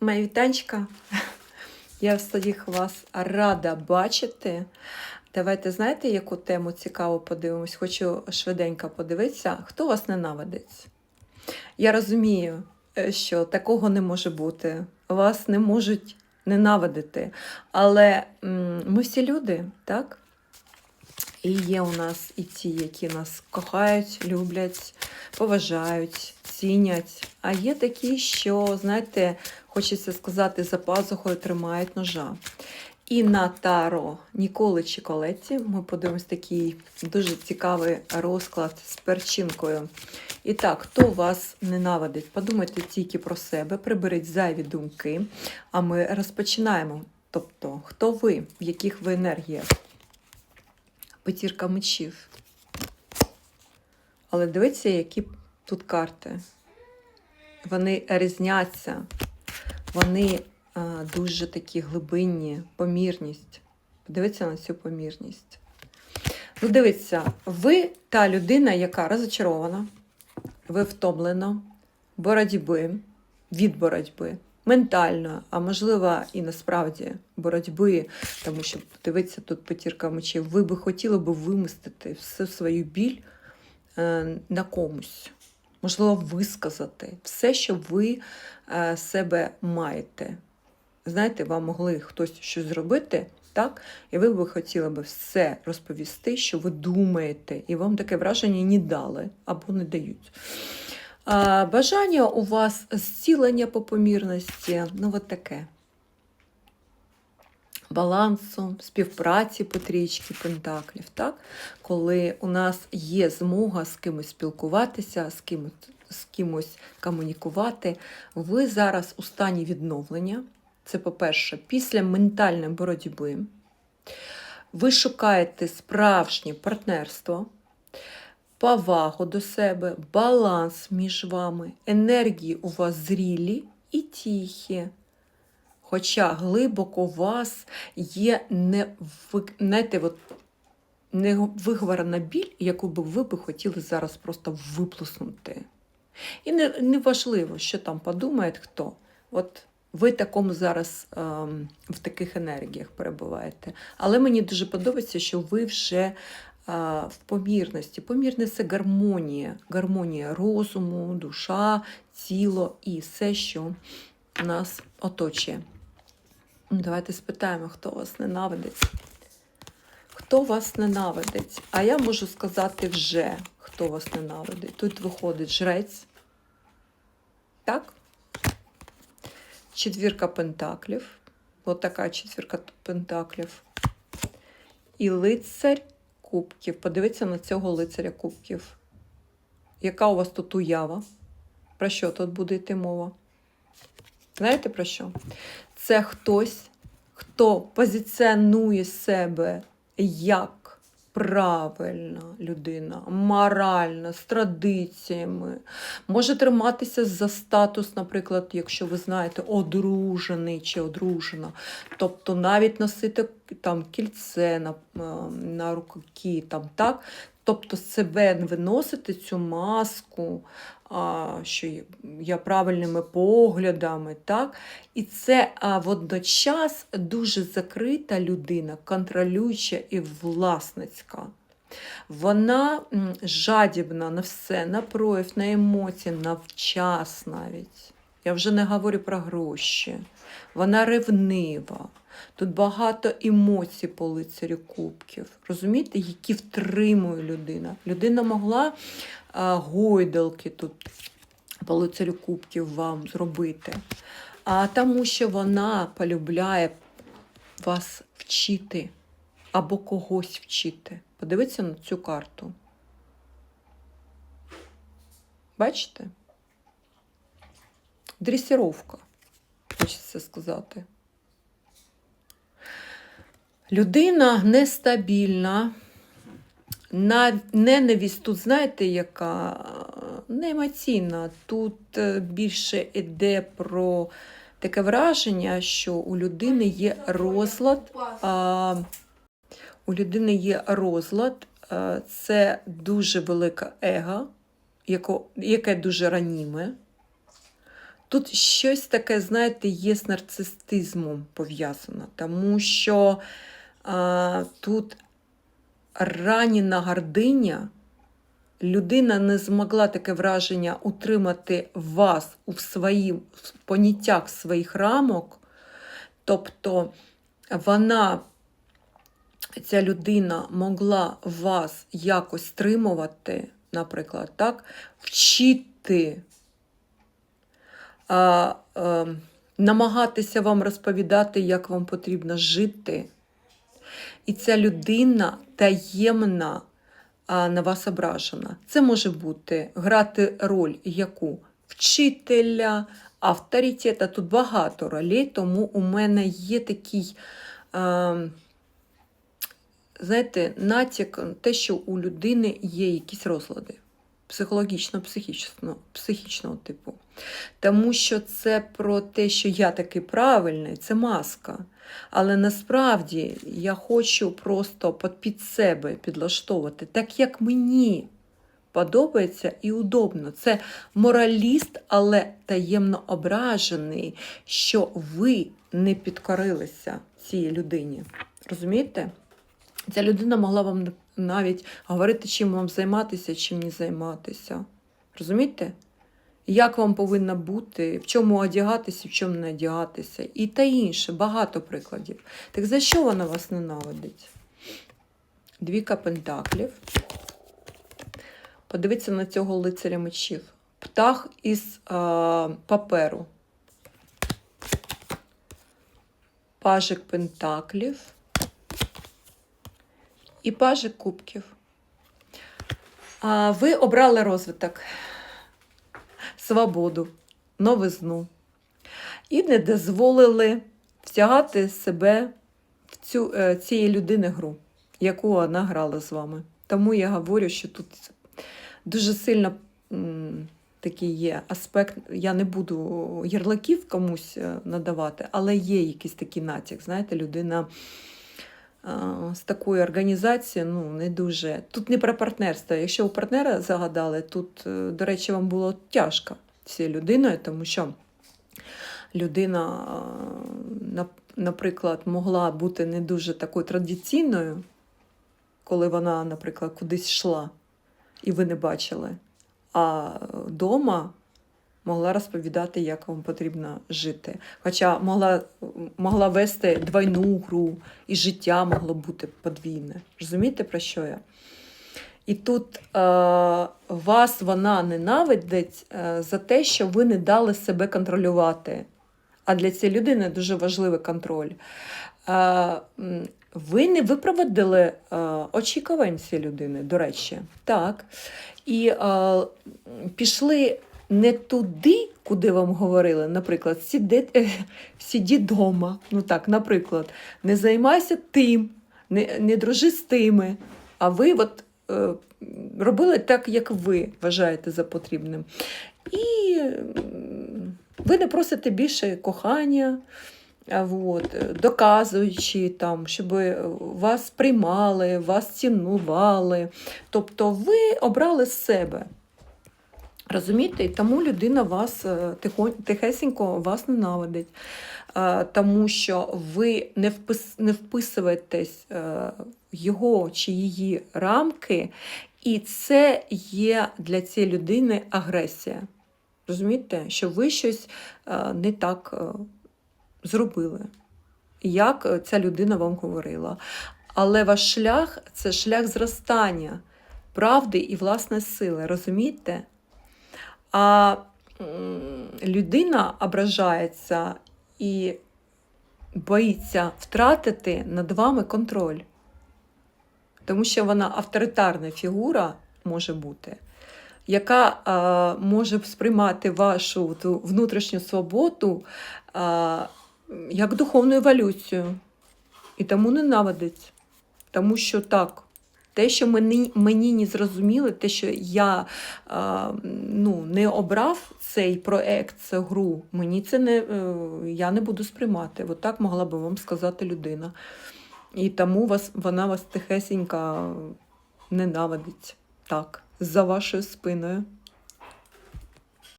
Моя вітанчика. Я всіх вас рада бачити. Давайте знаєте, яку тему цікаво подивимось? Хочу швиденько подивитися, хто вас ненавидить. Я розумію, е, що такого не може бути. Вас не можуть ненавидити. Але ми всі люди, так? І є у нас і ті, які нас кохають, люблять, поважають, цінять. А є такі, що, знаєте, хочеться сказати, за пазухою тримають ножа. І на Таро Ніколи Чіколетті ми подивимось такий дуже цікавий розклад з перчинкою. І так, хто вас ненавидить? Подумайте тільки про себе, приберіть зайві думки, а ми розпочинаємо. Тобто, хто ви, в яких ви енергіях? Петірка мечів. Але дивіться, які тут карти. Вони різняться, вони а, дуже такі глибинні, помірність. Подивіться на цю помірність. Ну, дивіться, ви та людина, яка розочарована, ви втомлена, боротьби, від боротьби, ментально, а можливо, і насправді боротьби, тому що дивіться, тут потірка мечів, ви би хотіли би вимістити всю свою біль е, на комусь. Можливо, висказати все, що ви е, себе маєте. Знаєте, вам могли хтось щось зробити, так? І ви би хотіли би все розповісти, що ви думаєте, і вам таке враження не дали або не дають. Бажання у вас зцілення по помірності, ну от таке. Балансу, співпраці по трічці пентаклів, так? коли у нас є змога з кимось спілкуватися, з кимось, з кимось комунікувати, ви зараз у стані відновлення. Це, по-перше, після ментальної боротьби. Ви шукаєте справжнє партнерство, повагу до себе, баланс між вами, енергії у вас зрілі і тихі. Хоча глибоко у вас є не, знаєте, от, невиговорена біль, яку би ви би хотіли зараз просто виплеснути. І не, не важливо, що там подумає хто. От ви такому зараз ем, в таких енергіях перебуваєте. Але мені дуже подобається, що ви вже е, в помірності. Помірність це гармонія, гармонія розуму, душа, тіло і все, що нас оточує. Ну, Давайте спитаємо, хто вас ненавидить. Хто вас ненавидить? А я можу сказати вже, хто вас ненавидить. Тут виходить жрець. Так? Четвірка пентаклів. От така четвірка пентаклів. І лицарь кубків. Подивіться на цього лицаря кубків. Яка у вас тут уява? Про що тут буде йти мова? Знаєте про що? Це хтось, хто позиціонує себе як правильна людина, моральна, з традиціями, може триматися за статус, наприклад, якщо ви знаєте, одружений чи одружена. Тобто навіть носити там кільце на, на руки, там, так? Тобто себе виносити цю маску, що я правильними поглядами, так? І це водночас дуже закрита людина, контролююча і власницька. Вона жадібна на все, на прояв, на емоції, на вчас навіть. Я вже не говорю про гроші. Вона ревнива. Тут багато емоцій по лицарю кубків, розумієте, які втримує людина. Людина могла а, гойдалки тут по лицарю кубків вам зробити, а тому що вона полюбляє вас вчити або когось вчити. Подивіться на цю карту. Бачите? Дресіровка, хочеться сказати. Людина нестабільна, на ненависть тут, знаєте, яка не емоційна. Тут е, більше йде про таке враження, що у людини є розлад. А, у людини є розлад, а, це дуже велика его, яке дуже раніме. Тут щось таке, знаєте, є з нарцистизмом пов'язано, тому що а, тут ранена гординя, людина не змогла таке враження утримати вас у своїх поняттях своїх рамок. Тобто вона, ця людина, могла вас якось стримувати, наприклад, так, вчити, а, а, намагатися вам розповідати, як вам потрібно жити. І ця людина таємна а, на вас ображена. Це може бути грати роль яку вчителя, авторитета. Тут багато ролей, тому у мене є такий, а, знаєте, натяк, те, що у людини є якісь розлади психологічно, психічно, психічного типу. Тому що це про те, що я такий правильний, це маска. Але насправді я хочу просто під- себе підлаштовувати, так як мені подобається і удобно. Це мораліст, але таємно ображений, що ви не підкорилися цій людині. Розумієте? Ця людина могла вам навіть говорити, чим вам займатися, чим не займатися. Розумієте? Як вам повинно бути, в чому одягатися, в чому не одягатися, і та інше, багато прикладів. Так за що вона вас ненавидить? Двіка пентаклів. Подивіться на цього лицаря мечів. Птах із а, паперу. Пажик пентаклів і пажик кубків. А, ви обрали розвиток, свободу, новизну і не дозволили втягати себе в цю, е, цієї людини гру, яку вона грала з вами. Тому я говорю, що тут дуже сильно такий є аспект. Я не буду ярликів комусь е, надавати, але є якийсь такий натяк. Знаєте, людина з такої організації ну, не дуже. Тут не про партнерство. Якщо у партнера загадали, тут, е, до речі, вам було тяжко цією людиною, тому що людина, наприклад, могла бути не дуже такою традиційною, коли вона, наприклад, кудись йшла, і ви не бачили. А вдома могла розповідати, як вам потрібно жити. Хоча могла, могла вести двойну гру, і життя могло бути подвійне. Розумієте, про що я? І тут е, вас вона ненавидить е, за те, що ви не дали себе контролювати. А для цієї людини дуже важливий контроль. Е, ви не виправдали е, очікувань цієї людини, до речі. Так. І е, пішли не туди, куди вам говорили, наприклад, сіди, е, сиді вдома. Ну так, наприклад, не займайся тим, не, не дружи з тими. А ви от, е, робили так, як ви вважаєте за потрібним. І ви не просите більше кохання. От, доказуючи, там, щоб вас приймали, вас цінували. Тобто ви обрали себе. Розумієте? І тому людина вас е, тихесенько вас ненавидить, Е, тому що ви не, впис, не вписуєтесь е, його чи її рамки, і це є для цієї людини агресія. Розумієте, що ви щось не так зробили, як ця людина вам говорила. Але ваш шлях це шлях зростання правди і власної сили. Розумієте? А людина ображається і боїться втратити над вами контроль. Тому що вона авторитарна фігура може бути, яка а, може сприймати вашу ту внутрішню свободу а, як духовну еволюцію. І тому ненавидить. Тому що так, те, що мені, мені не зрозуміли, те, що я а, ну, не обрав цей проект, цю гру, мені це не, е, я не буду сприймати. От так могла би вам сказати людина. І тому вас, вона вас тихесенько ненавидить. Так, за вашою спиною.